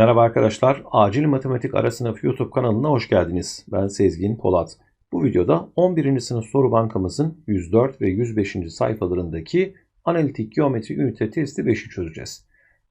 Merhaba arkadaşlar, Acil Matematik Ara Sınıf YouTube kanalına hoş geldiniz. Ben Sezgin Polat. Bu videoda 11. sınıf soru bankamızın 104 ve 105. sayfalarındaki analitik geometri ünite testi 5'i çözeceğiz.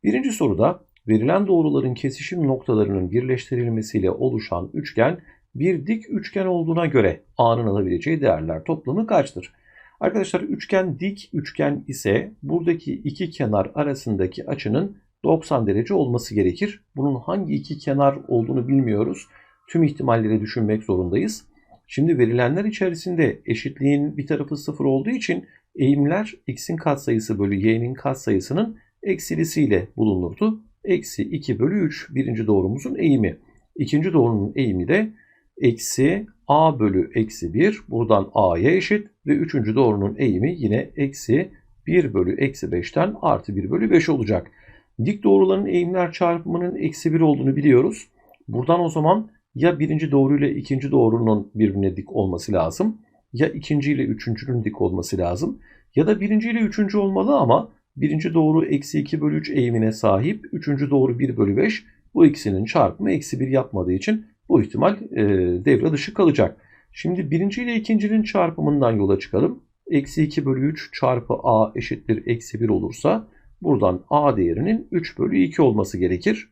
Birinci soruda verilen doğruların kesişim noktalarının birleştirilmesiyle oluşan üçgen bir dik üçgen olduğuna göre A'nın alabileceği değerler toplamı kaçtır? Arkadaşlar üçgen dik üçgen ise buradaki iki kenar arasındaki açının 90 derece olması gerekir. Bunun hangi iki kenar olduğunu bilmiyoruz. Tüm ihtimalleri düşünmek zorundayız. Şimdi verilenler içerisinde eşitliğin bir tarafı sıfır olduğu için eğimler x'in katsayısı bölü y'nin katsayısının eksilisiyle bulunurdu. Eksi 2 bölü 3 birinci doğrumuzun eğimi. İkinci doğrunun eğimi de eksi a bölü eksi 1 buradan a'ya eşit ve üçüncü doğrunun eğimi yine eksi 1 bölü eksi 5'ten artı 1 bölü 5 olacak. Dik doğruların eğimler çarpımının eksi 1 olduğunu biliyoruz. Buradan o zaman ya birinci doğru ile ikinci doğrunun birbirine dik olması lazım. Ya ikinci ile üçüncünün dik olması lazım. Ya da birinci ile üçüncü olmalı ama birinci doğru eksi 2 bölü 3 eğimine sahip. Üçüncü doğru 1 bölü 5. Bu ikisinin çarpımı eksi 1 yapmadığı için bu ihtimal e, devre dışı kalacak. Şimdi birinci ile ikincinin çarpımından yola çıkalım. Eksi 2 bölü 3 çarpı a eşittir eksi 1 olursa buradan a değerinin 3 bölü 2 olması gerekir.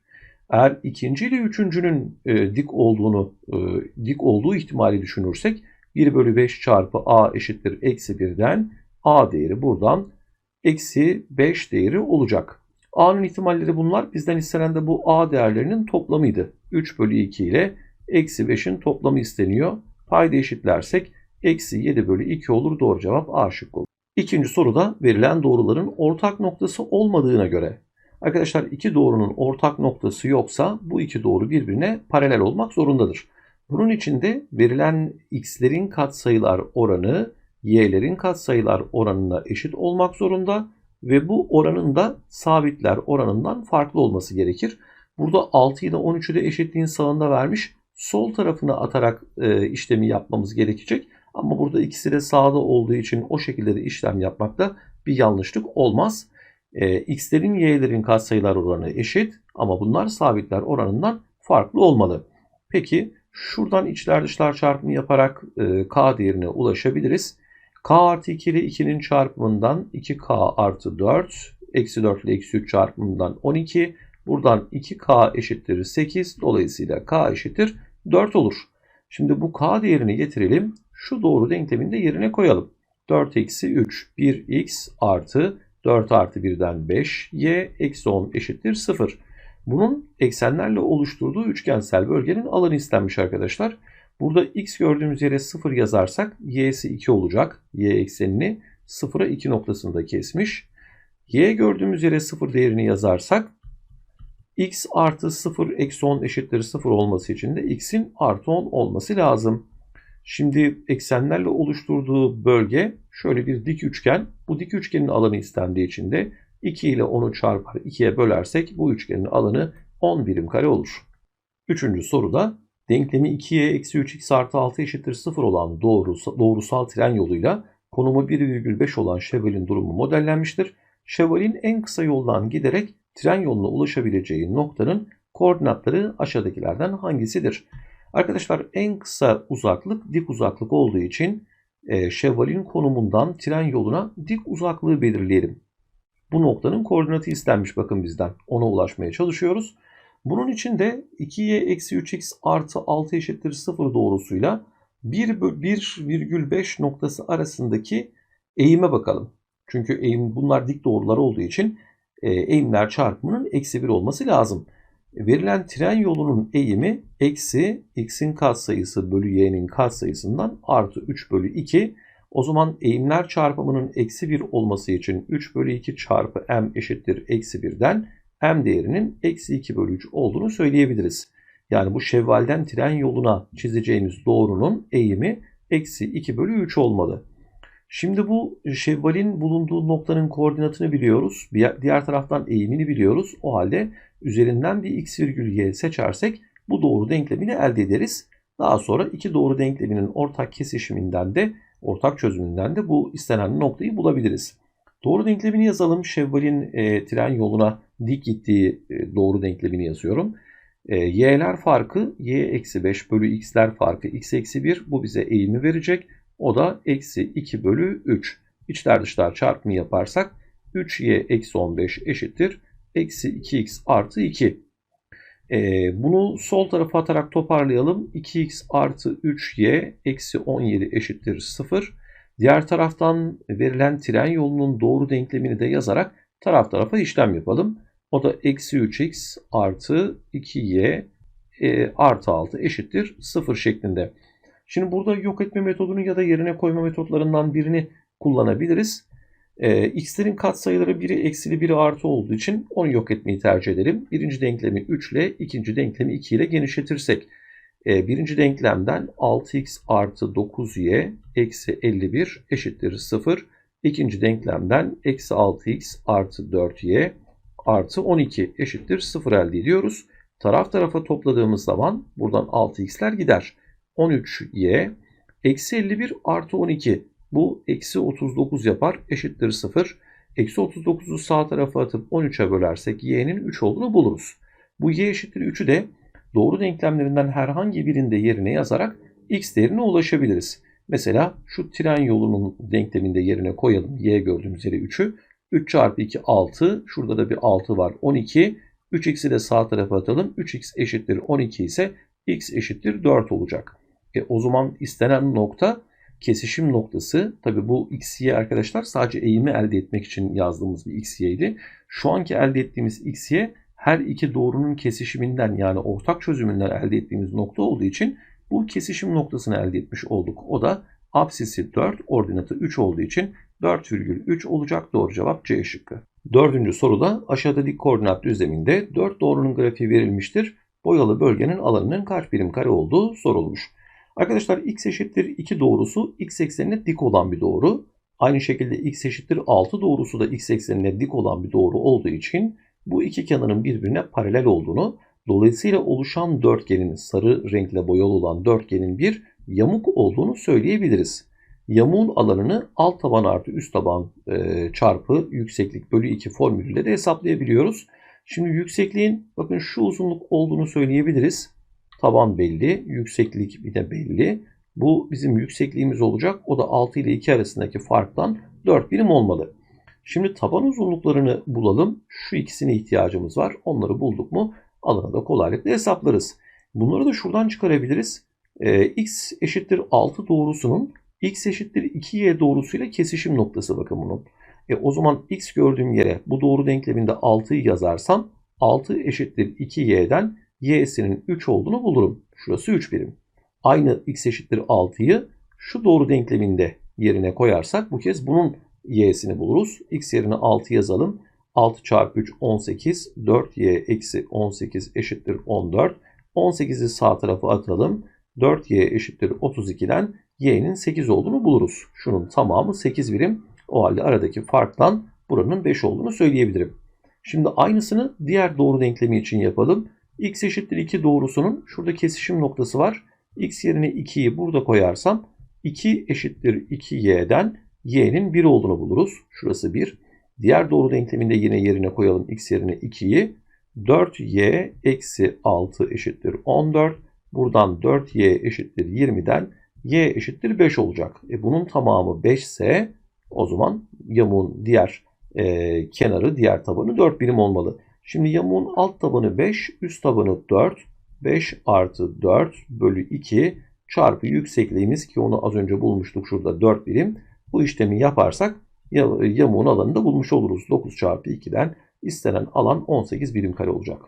Eğer ikinci ile üçüncünün e, dik olduğunu e, dik olduğu ihtimali düşünürsek 1 bölü 5 çarpı a eşittir eksi 1'den a değeri buradan eksi 5 değeri olacak. a'nın ihtimalleri bunlar. Bizden istenen de bu a değerlerinin toplamıydı. 3 bölü 2 ile eksi 5'in toplamı isteniyor. Payda eşitlersek eksi 7 bölü 2 olur. Doğru cevap A şıkkı olur. İkinci soruda verilen doğruların ortak noktası olmadığına göre arkadaşlar iki doğrunun ortak noktası yoksa bu iki doğru birbirine paralel olmak zorundadır. Bunun için de verilen x'lerin katsayılar oranı y'lerin katsayılar oranına eşit olmak zorunda ve bu oranın da sabitler oranından farklı olması gerekir. Burada 6 ile 13'ü de eşitliğin sağında vermiş. Sol tarafına atarak e, işlemi yapmamız gerekecek. Ama burada ikisi de sağda olduğu için o şekilde de işlem yapmakta bir yanlışlık olmaz. E, x'lerin y'lerin katsayılar oranı eşit ama bunlar sabitler oranından farklı olmalı. Peki şuradan içler dışlar çarpımı yaparak e, k değerine ulaşabiliriz. k artı 2 ile 2'nin çarpımından 2k artı 4 eksi 4 ile eksi 3 çarpımından 12 buradan 2k eşittir 8 dolayısıyla k eşittir 4 olur. Şimdi bu k değerini getirelim şu doğru denkleminde yerine koyalım. 4 eksi 3 1x artı 4 artı 1'den 5 y eksi 10 eşittir 0. Bunun eksenlerle oluşturduğu üçgensel bölgenin alanı istenmiş arkadaşlar. Burada x gördüğümüz yere 0 yazarsak y'si 2 olacak. y eksenini 0'a 2 noktasında kesmiş. y gördüğümüz yere 0 değerini yazarsak x artı 0 eksi 10 eşittir 0 olması için de x'in artı 10 olması lazım. Şimdi eksenlerle oluşturduğu bölge şöyle bir dik üçgen. Bu dik üçgenin alanı istendiği için de 2 ile 10'u çarpar 2'ye bölersek bu üçgenin alanı 10 birim kare olur. Üçüncü soruda denklemi 2y eksi 3x artı 6 eşittir 0 olan doğrusal, doğrusal tren yoluyla konumu 1,5 olan şevalin durumu modellenmiştir. Şevalin en kısa yoldan giderek tren yoluna ulaşabileceği noktanın koordinatları aşağıdakilerden hangisidir? Arkadaşlar en kısa uzaklık dik uzaklık olduğu için e, şevalin konumundan tren yoluna dik uzaklığı belirleyelim. Bu noktanın koordinatı istenmiş bakın bizden. Ona ulaşmaya çalışıyoruz. Bunun için de 2y eksi 3x artı 6 eşittir 0 doğrusuyla 1,5 noktası arasındaki eğime bakalım. Çünkü eğim bunlar dik doğrular olduğu için e, eğimler çarpımının eksi 1 olması lazım. Verilen tren yolunun eğimi eksi x'in katsayısı bölü y'nin katsayısından artı 3 bölü 2. O zaman eğimler çarpımının eksi 1 olması için 3 bölü 2 çarpı m eşittir eksi 1'den m değerinin eksi 2 bölü 3 olduğunu söyleyebiliriz. Yani bu şevvalden tren yoluna çizeceğimiz doğrunun eğimi eksi 2 bölü 3 olmalı. Şimdi bu şevvalin bulunduğu noktanın koordinatını biliyoruz. Diğer taraftan eğimini biliyoruz. O halde üzerinden bir x virgül y seçersek bu doğru denklemini elde ederiz. Daha sonra iki doğru denkleminin ortak kesişiminden de ortak çözümünden de bu istenen noktayı bulabiliriz. Doğru denklemini yazalım. Şevval'in e, tren yoluna dik gittiği e, doğru denklemini yazıyorum. E, y'ler farkı y eksi 5 bölü x'ler farkı x eksi 1. Bu bize eğimi verecek. O da eksi 2 bölü 3. İçler dışlar çarpımı yaparsak 3y eksi 15 eşittir. Eksi 2x artı 2. Ee, bunu sol tarafa atarak toparlayalım. 2x artı 3y eksi 17 eşittir 0. Diğer taraftan verilen tren yolunun doğru denklemini de yazarak taraf tarafa işlem yapalım. O da eksi 3x artı 2y e, artı 6 eşittir 0 şeklinde. Şimdi burada yok etme metodunu ya da yerine koyma metotlarından birini kullanabiliriz. E, x'lerin katsayıları biri eksili biri artı olduğu için onu yok etmeyi tercih edelim. Birinci denklemi 3 ile ikinci denklemi 2 ile genişletirsek e, birinci denklemden 6x artı 9y eksi 51 eşittir 0. İkinci denklemden eksi 6x artı 4y artı 12 eşittir 0 elde ediyoruz. Taraf tarafa topladığımız zaman buradan 6x'ler gider. 13y eksi 51 artı 12 bu eksi 39 yapar eşittir 0. Eksi 39'u sağ tarafa atıp 13'e bölersek y'nin 3 olduğunu buluruz. Bu y eşittir 3'ü de doğru denklemlerinden herhangi birinde yerine yazarak x değerine ulaşabiliriz. Mesela şu tren yolunun denkleminde yerine koyalım y gördüğümüz yere 3'ü. 3 çarpı 2 6. Şurada da bir 6 var 12. 3x'i de sağ tarafa atalım. 3x eşittir 12 ise x eşittir 4 olacak. E, o zaman istenen nokta kesişim noktası. Tabi bu xy arkadaşlar sadece eğimi elde etmek için yazdığımız bir xy'ydi. Şu anki elde ettiğimiz xy her iki doğrunun kesişiminden yani ortak çözümünden elde ettiğimiz nokta olduğu için bu kesişim noktasını elde etmiş olduk. O da apsisi 4, ordinatı 3 olduğu için 4,3 olacak doğru cevap C şıkkı. Dördüncü soruda aşağıda dik koordinat düzleminde 4 doğrunun grafiği verilmiştir. Boyalı bölgenin alanının kaç birim kare olduğu sorulmuş. Arkadaşlar x eşittir 2 doğrusu x eksenine dik olan bir doğru. Aynı şekilde x eşittir 6 doğrusu da x eksenine dik olan bir doğru olduğu için bu iki kenarın birbirine paralel olduğunu, dolayısıyla oluşan dörtgenin sarı renkle boyalı olan dörtgenin bir yamuk olduğunu söyleyebiliriz. Yamuğun alanını alt taban artı üst taban e, çarpı yükseklik bölü 2 formülüyle de hesaplayabiliyoruz. Şimdi yüksekliğin bakın şu uzunluk olduğunu söyleyebiliriz. Taban belli, yükseklik bir de belli. Bu bizim yüksekliğimiz olacak. O da 6 ile 2 arasındaki farktan 4 birim olmalı. Şimdi taban uzunluklarını bulalım. Şu ikisine ihtiyacımız var. Onları bulduk mu alanı da kolaylıkla hesaplarız. Bunları da şuradan çıkarabiliriz. Ee, x eşittir 6 doğrusunun x eşittir 2y doğrusuyla kesişim noktası bakın bunun. E, o zaman x gördüğüm yere bu doğru denkleminde 6'yı yazarsam 6 eşittir 2y'den y'sinin 3 olduğunu bulurum. Şurası 3 birim. Aynı x eşittir 6'yı şu doğru denkleminde yerine koyarsak bu kez bunun y'sini buluruz. x yerine 6 yazalım. 6 çarpı 3 18. 4y eksi 18 eşittir 14. 18'i sağ tarafa atalım. 4y eşittir 32'den y'nin 8 olduğunu buluruz. Şunun tamamı 8 birim. O halde aradaki farktan buranın 5 olduğunu söyleyebilirim. Şimdi aynısını diğer doğru denklemi için yapalım x eşittir 2 doğrusunun şurada kesişim noktası var. x yerine 2'yi burada koyarsam 2 eşittir 2y'den y'nin 1 olduğunu buluruz. Şurası 1. Diğer doğru denkleminde yine yerine koyalım x yerine 2'yi. 4y eksi 6 eşittir 14. Buradan 4y eşittir 20'den y eşittir 5 olacak. E bunun tamamı 5 ise o zaman yamuğun diğer e, kenarı, diğer tabanı 4 birim olmalı. Şimdi yamuğun alt tabanı 5, üst tabanı 4. 5 artı 4 bölü 2 çarpı yüksekliğimiz ki onu az önce bulmuştuk şurada 4 birim. Bu işlemi yaparsak yamuğun alanını da bulmuş oluruz. 9 çarpı 2'den istenen alan 18 birim kare olacak.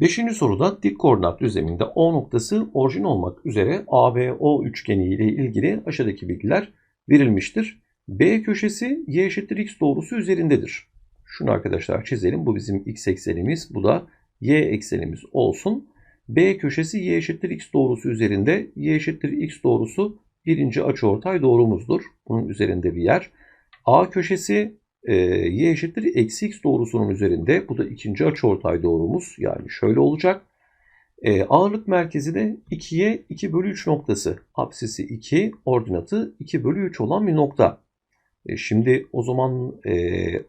Beşinci soruda dik koordinat düzleminde O noktası orijin olmak üzere ABO üçgeni ile ilgili aşağıdaki bilgiler verilmiştir. B köşesi y eşittir x doğrusu üzerindedir. Şunu arkadaşlar çizelim. Bu bizim x eksenimiz. Bu da y eksenimiz olsun. B köşesi y eşittir x doğrusu üzerinde. Y eşittir x doğrusu birinci açıortay doğrumuzdur. Bunun üzerinde bir yer. A köşesi e, y eşittir eksi x doğrusunun üzerinde. Bu da ikinci açıortay doğrumuz. Yani şöyle olacak. E, ağırlık merkezi de 2'ye 2 bölü 3 noktası. Apsisi 2, ordinatı 2 bölü 3 olan bir nokta. E, şimdi o zaman e,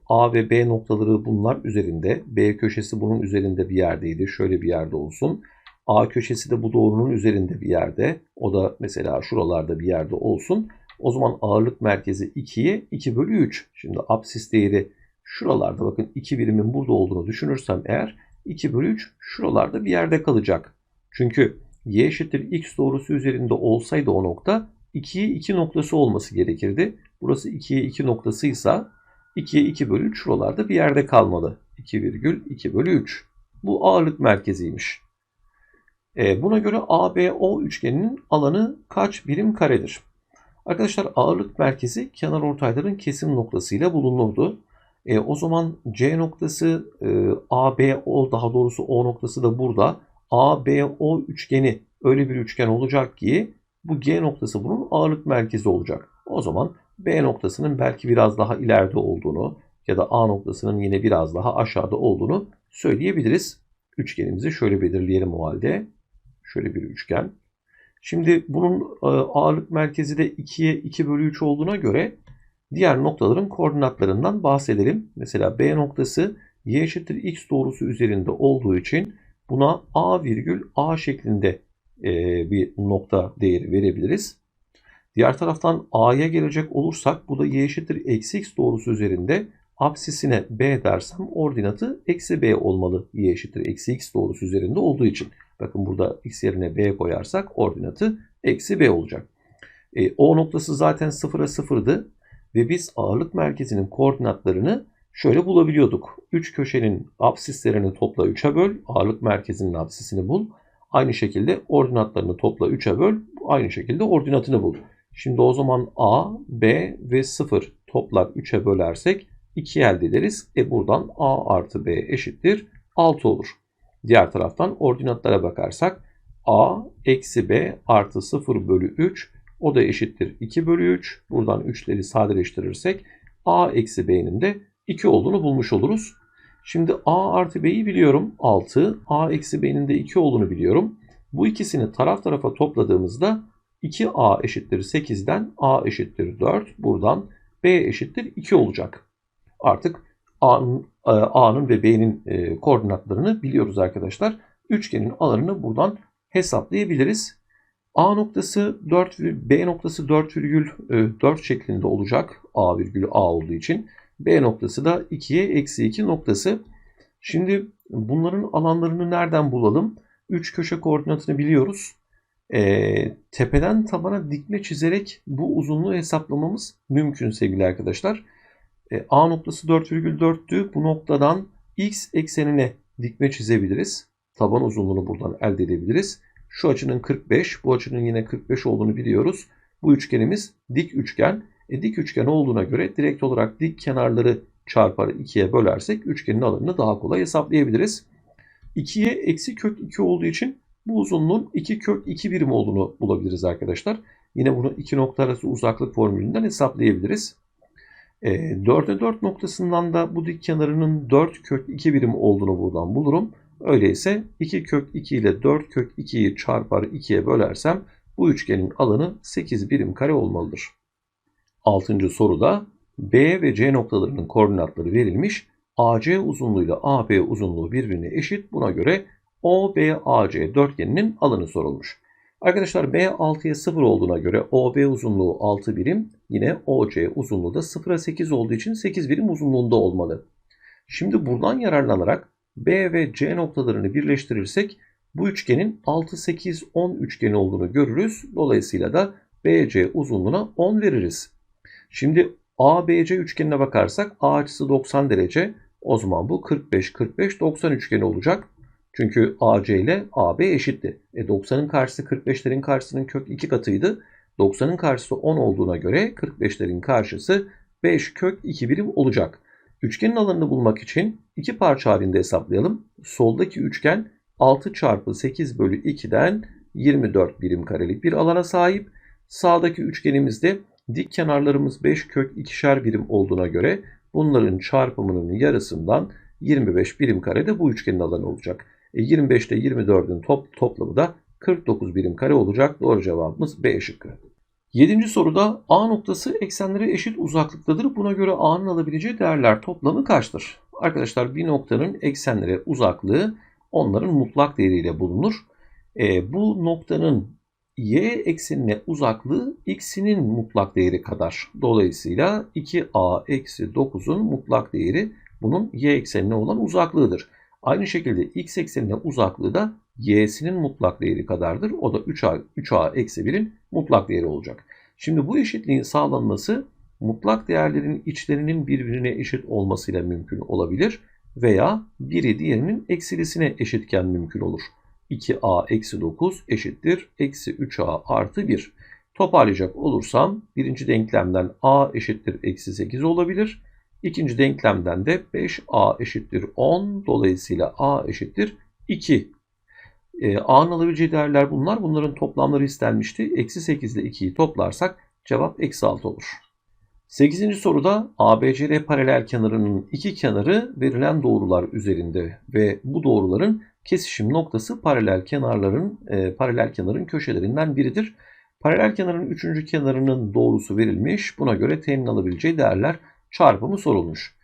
A ve B noktaları bunlar üzerinde. B köşesi bunun üzerinde bir yerdeydi. Şöyle bir yerde olsun. A köşesi de bu doğrunun üzerinde bir yerde. O da mesela şuralarda bir yerde olsun. O zaman ağırlık merkezi 2'ye 2 bölü 3. Şimdi absis değeri şuralarda bakın 2 birimin burada olduğunu düşünürsem eğer 2 bölü 3 şuralarda bir yerde kalacak. Çünkü y eşittir x doğrusu üzerinde olsaydı o nokta 2'ye 2 noktası olması gerekirdi. Burası 2'ye 2 noktasıysa 2'ye 2 bölü 3 şuralarda bir yerde kalmalı. 2,2 bölü 3. Bu ağırlık merkeziymiş. E, buna göre ABO üçgeninin alanı kaç birim karedir? Arkadaşlar ağırlık merkezi kenar ortayların kesim noktasıyla bulunurdu. E, o zaman C noktası e, ABO daha doğrusu O noktası da burada. ABO üçgeni öyle bir üçgen olacak ki bu G noktası bunun ağırlık merkezi olacak. O zaman B noktasının belki biraz daha ileride olduğunu ya da A noktasının yine biraz daha aşağıda olduğunu söyleyebiliriz. Üçgenimizi şöyle belirleyelim o halde. Şöyle bir üçgen. Şimdi bunun e, ağırlık merkezi de 2'ye 2 bölü 3 olduğuna göre diğer noktaların koordinatlarından bahsedelim. Mesela B noktası y eşittir x doğrusu üzerinde olduğu için buna a virgül a şeklinde e, bir nokta değeri verebiliriz. Diğer taraftan a'ya gelecek olursak bu da y eşittir eksi x doğrusu üzerinde apsisine b dersem ordinatı eksi b olmalı y eşittir eksi x doğrusu üzerinde olduğu için. Bakın burada x yerine b koyarsak ordinatı eksi b olacak. E, o noktası zaten sıfıra sıfırdı ve biz ağırlık merkezinin koordinatlarını şöyle bulabiliyorduk. Üç köşenin absislerini topla 3'e böl, ağırlık merkezinin absisini bul. Aynı şekilde ordinatlarını topla 3'e böl, aynı şekilde ordinatını bul. Şimdi o zaman a, b ve 0 toplar 3'e bölersek 2 elde ederiz. E buradan a artı b eşittir 6 olur. Diğer taraftan ordinatlara bakarsak a eksi b artı 0 bölü 3 o da eşittir 2 bölü 3. Buradan 3'leri sadeleştirirsek a eksi b'nin de 2 olduğunu bulmuş oluruz. Şimdi a artı b'yi biliyorum 6. a eksi b'nin de 2 olduğunu biliyorum. Bu ikisini taraf tarafa topladığımızda 2a eşittir 8'den a eşittir 4. Buradan b eşittir 2 olacak. Artık A'nın, e, ve B'nin e, koordinatlarını biliyoruz arkadaşlar. Üçgenin alanını buradan hesaplayabiliriz. A noktası 4, B noktası 4,4 e, şeklinde olacak. A virgülü A olduğu için. B noktası da 2'ye eksi 2 noktası. Şimdi bunların alanlarını nereden bulalım? 3 köşe koordinatını biliyoruz. E, tepeden tabana dikme çizerek bu uzunluğu hesaplamamız mümkün sevgili arkadaşlar. E, A noktası 4,4'tü. Bu noktadan x eksenine dikme çizebiliriz. Taban uzunluğunu buradan elde edebiliriz. Şu açının 45, bu açının yine 45 olduğunu biliyoruz. Bu üçgenimiz dik üçgen. E, dik üçgen olduğuna göre direkt olarak dik kenarları çarpar 2'ye bölersek üçgenin alanını daha kolay hesaplayabiliriz. 2'ye eksi kök 2 olduğu için bu uzunluğun 2 kök 2 birim olduğunu bulabiliriz arkadaşlar. Yine bunu iki nokta arası uzaklık formülünden hesaplayabiliriz. E, 4'e 4 noktasından da bu dik kenarının 4 kök 2 birim olduğunu buradan bulurum. Öyleyse 2 kök 2 ile 4 kök 2'yi çarpar 2'ye bölersem bu üçgenin alanı 8 birim kare olmalıdır. 6. soruda B ve C noktalarının koordinatları verilmiş. AC uzunluğuyla AB uzunluğu birbirine eşit. Buna göre OBAC dörtgeninin alanı sorulmuş. Arkadaşlar B 6'ya 0 olduğuna göre OB uzunluğu 6 birim. Yine OC uzunluğu da 0'a 8 olduğu için 8 birim uzunluğunda olmalı. Şimdi buradan yararlanarak B ve C noktalarını birleştirirsek bu üçgenin 6, 8, 10 üçgeni olduğunu görürüz. Dolayısıyla da BC uzunluğuna 10 veririz. Şimdi ABC üçgenine bakarsak A açısı 90 derece. O zaman bu 45, 45, 90 üçgeni olacak. Çünkü AC ile AB eşitti. E 90'ın karşısı 45'lerin karşısının kök 2 katıydı. 90'ın karşısı 10 olduğuna göre 45'lerin karşısı 5 kök 2 birim olacak. Üçgenin alanını bulmak için iki parça halinde hesaplayalım. Soldaki üçgen 6 çarpı 8 bölü 2'den 24 birim karelik bir alana sahip. Sağdaki üçgenimizde dik kenarlarımız 5 kök 2'şer birim olduğuna göre bunların çarpımının yarısından 25 birim karede bu üçgenin alanı olacak. E 25 ile 24'ün top, toplamı da 49 birim kare olacak. Doğru cevabımız B şıkkı. Yedinci soruda A noktası eksenlere eşit uzaklıktadır. Buna göre A'nın alabileceği değerler toplamı kaçtır? Arkadaşlar bir noktanın eksenlere uzaklığı onların mutlak değeriyle bulunur. E, bu noktanın y eksenine uzaklığı x'inin mutlak değeri kadar. Dolayısıyla 2a eksi 9'un mutlak değeri bunun y eksenine olan uzaklığıdır. Aynı şekilde x eksenine uzaklığı da y'sinin mutlak değeri kadardır. O da 3a, 3a eksi 1'in mutlak değeri olacak. Şimdi bu eşitliğin sağlanması mutlak değerlerin içlerinin birbirine eşit olmasıyla mümkün olabilir veya biri diğerinin eksilisine eşitken mümkün olur. 2a eksi 9 eşittir eksi 3a artı 1. Toparlayacak olursam birinci denklemden a eşittir eksi 8 olabilir. İkinci denklemden de 5a eşittir 10 dolayısıyla a eşittir 2. E, a'nın alabileceği değerler bunlar. Bunların toplamları istenmişti. Eksi 8 ile 2'yi toplarsak cevap eksi 6 olur. 8. soruda ABCD paralel kenarının iki kenarı verilen doğrular üzerinde ve bu doğruların kesişim noktası paralel kenarların e, paralel kenarın köşelerinden biridir. Paralel kenarın üçüncü kenarının doğrusu verilmiş. Buna göre t'nin alabileceği değerler çarpımı sorulmuş.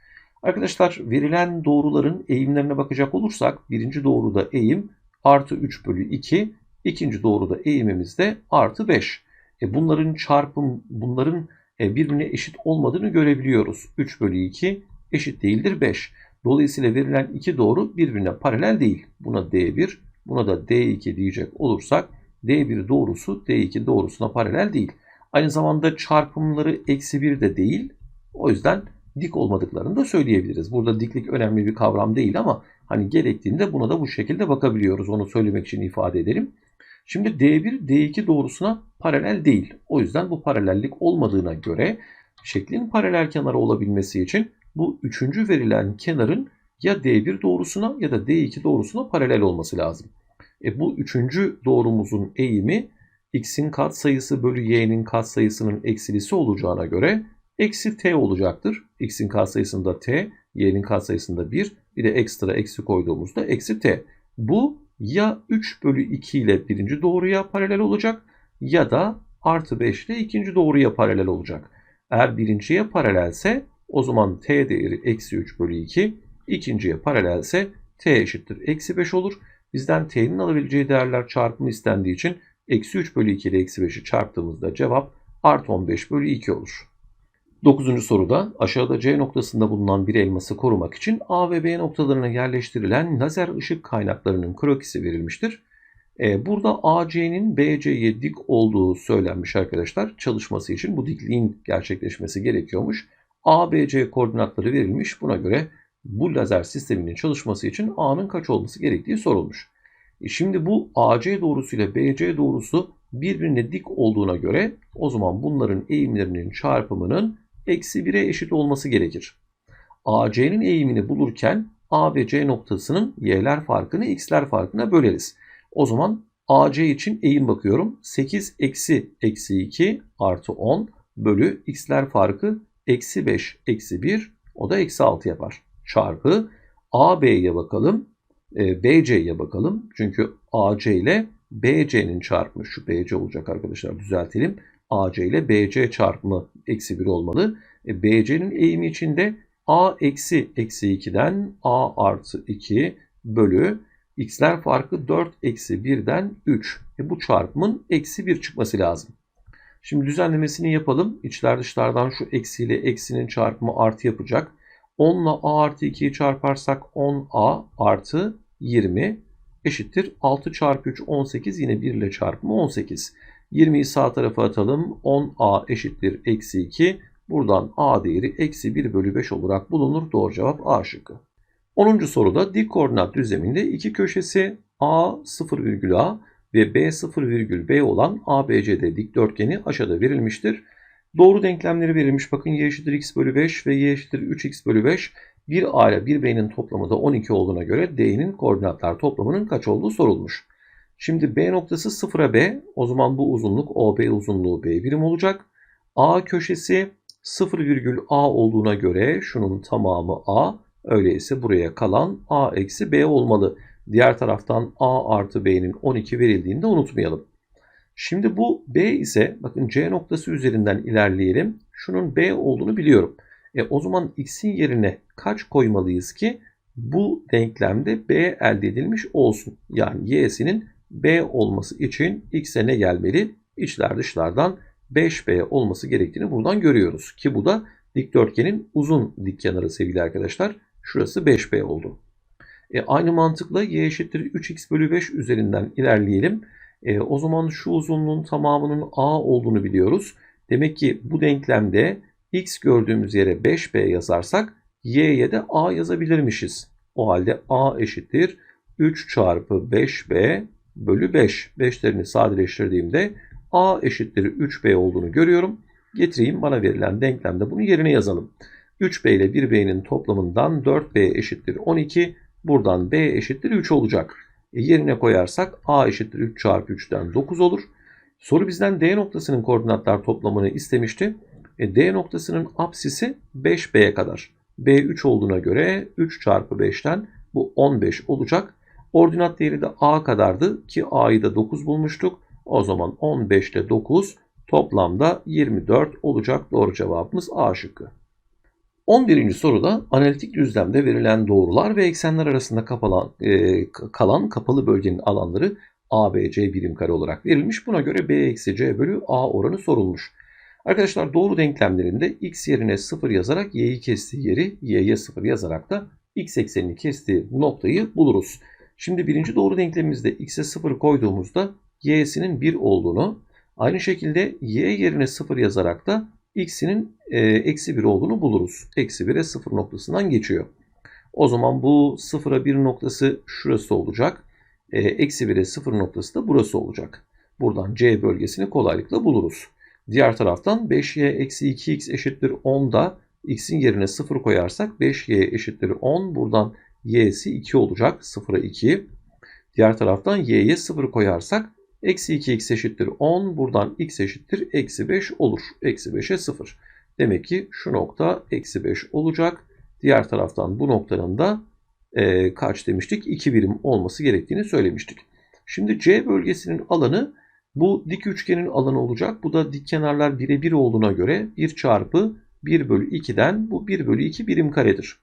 Arkadaşlar verilen doğruların eğimlerine bakacak olursak birinci doğruda eğim artı 3 bölü 2. ikinci doğruda eğimimiz de artı 5. E bunların çarpım bunların e, birbirine eşit olmadığını görebiliyoruz. 3 bölü 2 eşit değildir 5. Dolayısıyla verilen iki doğru birbirine paralel değil. Buna D1, buna da D2 diyecek olursak D1 doğrusu D2 doğrusuna paralel değil. Aynı zamanda çarpımları eksi 1 de değil. O yüzden dik olmadıklarını da söyleyebiliriz. Burada diklik önemli bir kavram değil ama hani gerektiğinde buna da bu şekilde bakabiliyoruz. Onu söylemek için ifade edelim. Şimdi D1 D2 doğrusuna paralel değil. O yüzden bu paralellik olmadığına göre şeklin paralel kenarı olabilmesi için bu üçüncü verilen kenarın ya D1 doğrusuna ya da D2 doğrusuna paralel olması lazım. E bu üçüncü doğrumuzun eğimi x'in katsayısı bölü y'nin katsayısının eksilisi olacağına göre eksi t olacaktır. x'in katsayısında t, y'nin katsayısında 1 bir de ekstra eksi koyduğumuzda eksi t. Bu ya 3 bölü 2 ile birinci doğruya paralel olacak ya da artı 5 ile ikinci doğruya paralel olacak. Eğer birinciye paralelse o zaman t değeri eksi 3 bölü 2. ikinciye paralelse t eşittir eksi 5 olur. Bizden t'nin alabileceği değerler çarpımı istendiği için eksi 3 bölü 2 ile eksi 5'i çarptığımızda cevap artı 15 bölü 2 olur. Dokuzuncu soruda aşağıda C noktasında bulunan bir elması korumak için A ve B noktalarına yerleştirilen lazer ışık kaynaklarının krokisi verilmiştir. Ee, burada AC'nin BC'ye dik olduğu söylenmiş arkadaşlar. Çalışması için bu dikliğin gerçekleşmesi gerekiyormuş. ABC koordinatları verilmiş. Buna göre bu lazer sisteminin çalışması için A'nın kaç olması gerektiği sorulmuş. E şimdi bu AC doğrusu ile BC doğrusu birbirine dik olduğuna göre o zaman bunların eğimlerinin çarpımının eksi 1'e eşit olması gerekir. AC'nin eğimini bulurken A ve C noktasının y'ler farkını x'ler farkına böleriz. O zaman AC için eğim bakıyorum. 8 eksi eksi 2 artı 10 bölü x'ler farkı eksi 5 eksi 1 o da eksi 6 yapar. Çarpı AB'ye bakalım. E, BC'ye bakalım. Çünkü AC ile BC'nin çarpımı şu BC olacak arkadaşlar düzeltelim. AC ile BC çarpımı eksi 1 olmalı. E, BC'nin eğimi içinde A eksi eksi 2'den A artı 2 bölü x'ler farkı 4 eksi 1'den 3. E, bu çarpımın eksi 1 çıkması lazım. Şimdi düzenlemesini yapalım. İçler dışlardan şu eksiyle eksinin çarpımı artı yapacak. 10 ile a artı 2'yi çarparsak 10a artı 20 eşittir. 6 çarpı 3 18 yine 1 ile çarpımı 18. 20'yi sağ tarafa atalım. 10a eşittir eksi 2. Buradan a değeri eksi 1 bölü 5 olarak bulunur. Doğru cevap A şıkkı. 10. soruda dik koordinat düzleminde iki köşesi a 0,a ve B 0,B olan ABCD dikdörtgeni aşağıda verilmiştir. Doğru denklemleri verilmiş. Bakın y eşittir x bölü 5 ve y eşittir 3x bölü 5. Bir A ile bir B'nin toplamı da 12 olduğuna göre D'nin koordinatlar toplamının kaç olduğu sorulmuş. Şimdi B noktası 0'a B. O zaman bu uzunluk OB uzunluğu B birim olacak. A köşesi 0,A olduğuna göre şunun tamamı A. Öyleyse buraya kalan A eksi B olmalı. Diğer taraftan A artı B'nin 12 verildiğini de unutmayalım. Şimdi bu B ise bakın C noktası üzerinden ilerleyelim. Şunun B olduğunu biliyorum. E, o zaman x'in yerine kaç koymalıyız ki bu denklemde B elde edilmiş olsun. Yani y'sinin B olması için x'e ne gelmeli? İçler dışlardan 5B olması gerektiğini buradan görüyoruz. Ki bu da dikdörtgenin uzun dik kenarı sevgili arkadaşlar. Şurası 5B oldu. E, aynı mantıkla y eşittir 3x bölü 5 üzerinden ilerleyelim. E, o zaman şu uzunluğun tamamının a olduğunu biliyoruz. Demek ki bu denklemde x gördüğümüz yere 5b yazarsak y'ye de a yazabilirmişiz. O halde a eşittir 3 çarpı 5b bölü 5. 5'lerini sadeleştirdiğimde a eşittir 3b olduğunu görüyorum. Getireyim bana verilen denklemde bunu yerine yazalım. 3b ile 1b'nin toplamından 4b eşittir 12. Buradan b eşittir 3 olacak. E yerine koyarsak a eşittir 3 çarpı 3'ten 9 olur. Soru bizden D noktasının koordinatlar toplamını istemişti. E, D noktasının apsisi 5B'ye kadar. B 3 olduğuna göre 3 çarpı 5'ten bu 15 olacak. Ordinat değeri de A kadardı ki A'yı da 9 bulmuştuk. O zaman 15 ile 9 toplamda 24 olacak. Doğru cevabımız A şıkkı. 11. soruda analitik düzlemde verilen doğrular ve eksenler arasında kapalan, e, kalan kapalı bölgenin alanları A, B, C birim kare olarak verilmiş. Buna göre B eksi C bölü A oranı sorulmuş. Arkadaşlar doğru denklemlerinde x yerine 0 yazarak y'yi kestiği yeri y'ye 0 yazarak da x eksenini kestiği noktayı buluruz. Şimdi birinci doğru denklemimizde x'e 0 koyduğumuzda y'sinin 1 olduğunu, aynı şekilde y yerine 0 yazarak da x'inin e, eksi 1 olduğunu buluruz. Eksi 1'e 0 noktasından geçiyor. O zaman bu 0'a 1 noktası şurası olacak. E, eksi 1'e 0 noktası da burası olacak. Buradan C bölgesini kolaylıkla buluruz. Diğer taraftan 5y eksi 2x eşittir 10 da x'in yerine 0 koyarsak 5y eşittir 10. Buradan y'si 2 olacak. 0'a 2. Diğer taraftan y'ye 0 koyarsak eksi 2x eşittir 10. Buradan x eşittir eksi 5 olur. Eksi 5'e 0. Demek ki şu nokta eksi 5 olacak. Diğer taraftan bu noktanın da e, kaç demiştik? 2 birim olması gerektiğini söylemiştik. Şimdi C bölgesinin alanı bu dik üçgenin alanı olacak. Bu da dik kenarlar birebir olduğuna göre 1 çarpı 1 bölü 2'den bu 1 bölü 2 birim karedir.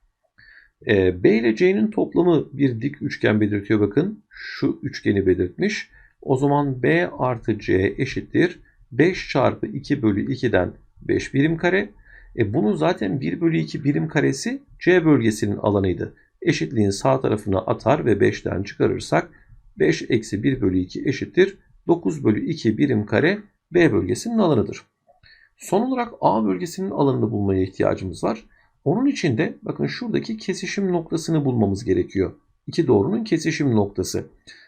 E, B ile C'nin toplamı bir dik üçgen belirtiyor bakın. Şu üçgeni belirtmiş. O zaman B artı C eşittir. 5 çarpı 2 bölü 2'den 5 birim kare. E bunun zaten 1 bölü 2 birim karesi C bölgesinin alanıydı. Eşitliğin sağ tarafına atar ve 5'ten çıkarırsak 5 eksi 1 bölü 2 eşittir. 9 bölü 2 birim kare B bölgesinin alanıdır. Son olarak A bölgesinin alanını bulmaya ihtiyacımız var. Onun için de bakın şuradaki kesişim noktasını bulmamız gerekiyor. İki doğrunun kesişim noktası.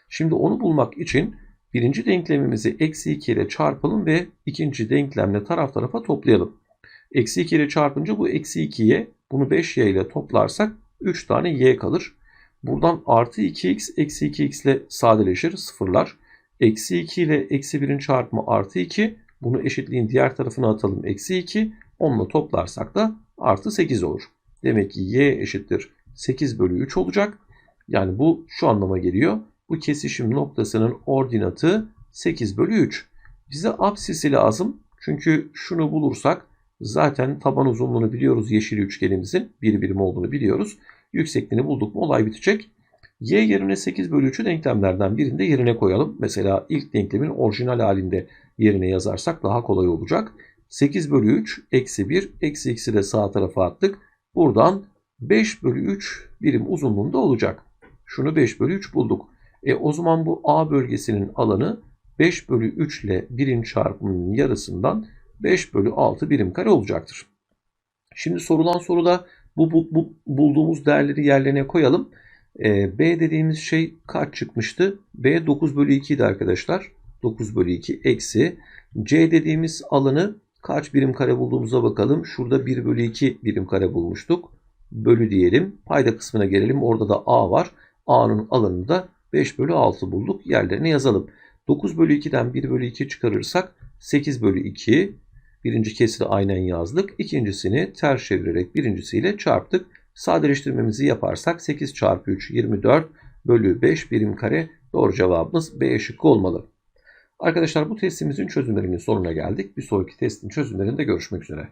Şimdi onu bulmak için birinci denklemimizi eksi 2 ile çarpalım ve ikinci denklemle taraf tarafa toplayalım. Eksi 2 ile çarpınca bu eksi 2'ye bunu 5y ile toplarsak 3 tane y kalır. Buradan artı 2x eksi 2x ile sadeleşir sıfırlar. Eksi 2 ile eksi 1'in çarpımı artı 2. Bunu eşitliğin diğer tarafına atalım. Eksi 2. Onunla toplarsak da artı 8 olur. Demek ki y eşittir 8 bölü 3 olacak. Yani bu şu anlama geliyor. Bu kesişim noktasının ordinatı 8 bölü 3. Bize apsisi lazım. Çünkü şunu bulursak zaten taban uzunluğunu biliyoruz yeşil üçgenimizin. Bir birim olduğunu biliyoruz. Yüksekliğini bulduk mu olay bitecek. Y yerine 8 bölü 3'ü denklemlerden birinde yerine koyalım. Mesela ilk denklemin orijinal halinde yerine yazarsak daha kolay olacak. 8 bölü 3 eksi 1 eksi x'i de sağ tarafa attık. Buradan 5 bölü 3 birim uzunluğunda olacak. Şunu 5 bölü 3 bulduk. E o zaman bu A bölgesinin alanı 5 bölü 3 ile 1'in çarpımının yarısından 5 bölü 6 birim kare olacaktır. Şimdi sorulan soruda bu, bu, bu bulduğumuz değerleri yerlerine koyalım. E, B dediğimiz şey kaç çıkmıştı? B 9 bölü 2 idi arkadaşlar. 9 bölü 2 eksi. C dediğimiz alanı kaç birim kare bulduğumuza bakalım. Şurada 1 bölü 2 birim kare bulmuştuk. Bölü diyelim. Payda kısmına gelelim. Orada da A var. A'nın alanını da 5 bölü 6 bulduk. Yerlerine yazalım. 9 bölü 2'den 1 bölü 2 çıkarırsak 8 bölü 2. Birinci kesiri aynen yazdık. İkincisini ters çevirerek birincisiyle çarptık. Sadeleştirmemizi yaparsak 8 çarpı 3 24 bölü 5 birim kare doğru cevabımız B şıkkı olmalı. Arkadaşlar bu testimizin çözümlerinin sonuna geldik. Bir sonraki testin çözümlerinde görüşmek üzere.